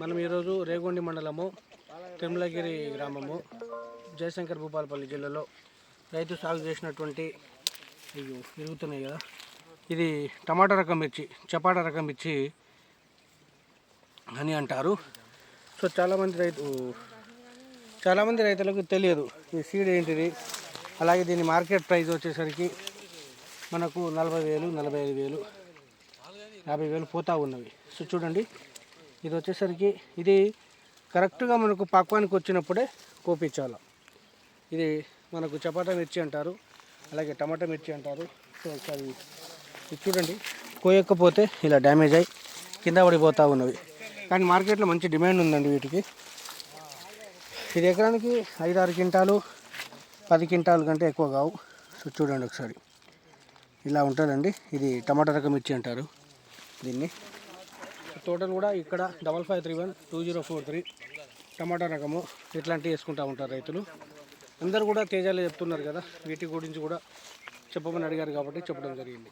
మనం ఈరోజు రేగొండి మండలము తిరుమలగిరి గ్రామము జయశంకర్ భూపాలపల్లి జిల్లాలో రైతు సాగు చేసినటువంటి ఇవి పెరుగుతున్నాయి కదా. ఇది టమాటా రకం మిర్చి చపాటా రకం మిర్చి అని అంటారు. సో చాలామంది రైతు చాలామంది రైతులకు తెలియదు ఈ సీడ్ ఏంటిది. అలాగే దీని మార్కెట్ ప్రైస్ వచ్చేసరికి మనకు నలభై వేలు నలభై ఐదు వేలు యాభై వేలు పోతా ఉన్నవి. సో చూడండి. ఇది వచ్చేసరికి ఇది కరెక్ట్గా మనకు పక్వానికి వచ్చినప్పుడే కోపించాలి. ఇది మనకు చపాటా మిర్చి అంటారు అలాగే టమాటా మిర్చి అంటారు. సో ఒకసారి ఇది చూడండి. కోయకపోతే ఇలా డ్యామేజ్ అయ్యి కింద పడిపోతూ ఉన్నవి. కానీ మార్కెట్లో మంచి డిమాండ్ ఉందండి వీటికి. ఇది ఎకరానికి ఐదు ఆరు క్వింటాలు పది క్వింటాలు కంటే ఎక్కువ కావు. సో చూడండి ఒకసారి. ఇలా ఉంటుందండి. ఇది టమాటా రకం మిర్చి అంటారు దీన్ని. టోటల్ కూడా ఇక్కడ double five three one two zero four three టమాటా రకము ఇట్లాంటివి వేసుకుంటూ ఉంటారు రైతులు. అందరు కూడా తేజాలే చెప్తున్నారు కదా వీటి గురించి కూడా చెప్పమని అడిగారు కాబట్టి చెప్పడం జరిగింది.